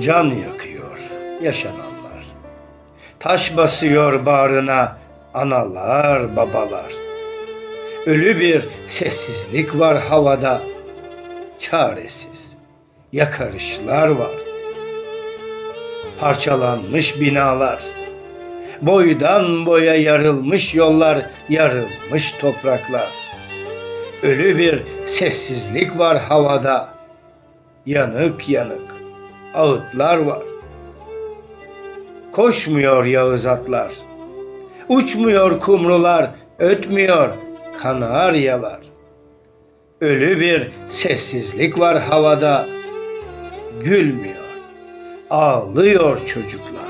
Can yakıyor yaşananlar. Taş basıyor bağrına analar babalar. Ölü bir sessizlik var havada. Çaresiz yakarışlar var. Parçalanmış binalar. Boydan boya yarılmış yollar, yarılmış topraklar. Ölü bir sessizlik var havada. Yanık yanık ağıtlar var. Koşmuyor yağız atlar. Uçmuyor kumrular, ötmüyor kanaryalar. Ölü bir sessizlik var havada. Gülmüyor, ağlıyor çocuklar.